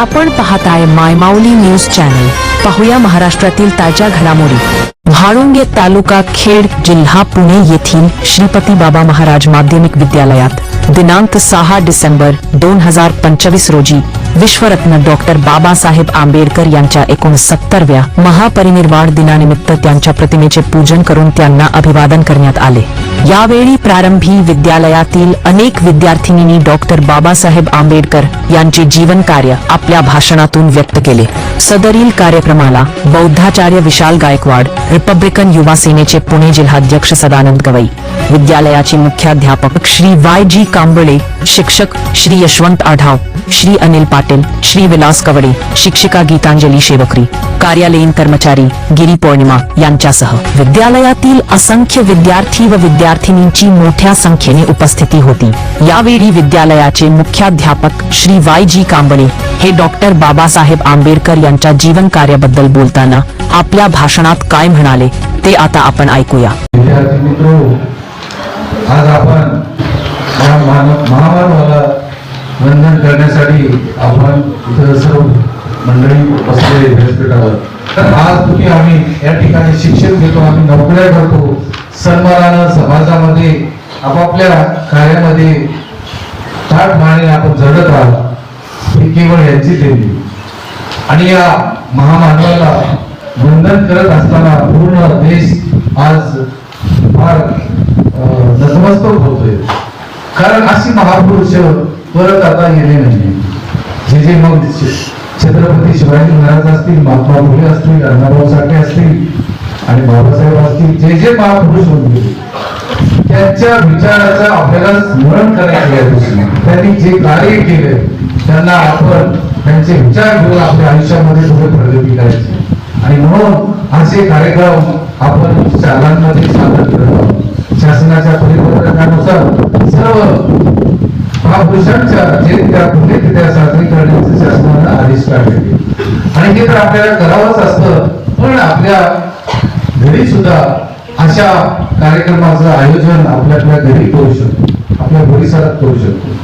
आपण पाहताय मायमाऊली news channel. पाहूया महाराष्ट्रातील ताज्या घडामोडी. म्हाळुंगे तालुका खेड जिल्हा पुणे येथील श्रीपती बाबा महाराज माध्यमिक विद्यालयात. दिनांक सहा डिसेंबर दोन हजार पंचवीस रोजी विश्वरत्न डॉक्टर बाबासाहेब आंबेडकर यांच्या एकोणसत्तरव्या महापरिनिर्वाण दिनानिमित्त त्यांच्या प्रतिमेचे पूजन करून त्यांना अभिवादन करण्यात आले. यावेळी प्रारंभी विद्यालयातील अनेक विद्यार्थिनींनी डॉक्टर बाबासाहेब आंबेडकर यांचे जीवन कार्य आपल्या भाषणातून व्यक्त केले. सदरील कार्यक्रमाला बौद्धाचार्य विशाल गायकवाड रिपब्लिकन युवा सेनेचे पुणे जिल्हाध्यक्ष सदानंद गवई विद्यालयाचे मुख्याध्यापक श्री वाय जी कांबळे शिक्षक श्री यशवंत आढाव श्री अनिल पाटील श्री विलास कवडे शिक्षिका गीतांजली शेवकरी कार्यालयीन कर्मचारी गिरी पौर्णिमा यांच्यासह. विद्यालयातील असंख्य विद्यार्थी व विद्यार्थिनींची मोठ्या संख्येने उपस्थिती होती. यावेळी विद्यालयाचे मुख्याध्यापक श्री वाय जी कांबळे हे डॉक्टर बाबासाहेब आंबेडकर यांच्या जीवन कार्याबद्दल बोलताना आपल्या भाषणात काय म्हणाले ते आता आपण ऐकूया. विद्यार्थी आज आपण या महामानवाला वंदन करण्यासाठी आपण इथं सर्व मंडळी बसले व्यासपीठावर. तर आज तुम्ही आम्ही या ठिकाणी शिक्षण घेतो आम्ही नोकऱ्या करतो. सन्मानानं समाजामध्ये आपापल्या कार्यामध्ये ताट माने आपण जगत राहतो ही केवळ यांची देवी आणि या महामानवाला वंदन करत असताना पूर्ण कारण अशी महापुरुष परत आता येणे नाही जे जे मग छत्रपती शिवाजी महाराज असतील महात्मा फुले असतील अण्णाभाऊ साठे असतील आणि बाबासाहेब असतील जे जे महापुरुष होते त्यांच्या विचाराचं आपल्याला स्मरण करायचं या दिवशी. त्यांनी जे कार्य केले त्यांना आपण त्यांचे विचार घेऊन आपल्या आयुष्यामध्ये थोडे प्रगती करायची. आणि म्हणून असे कार्यक्रम आपण शालांमध्ये सादर करत आहोत. शासनाच्या परिपत्रकानुसार पुरुषांच्या जे त्या पुण्यतिथ्या त्या साजरी करण्याचे शासनानं आदेश काढले आणि हे तर आपल्याला करावंच असतं पण आपल्या घरी सुद्धा अशा कार्यक्रमाचं आयोजन आपल्या आपल्या घरी करू शकतो आपल्या परिसरात करू शकतो.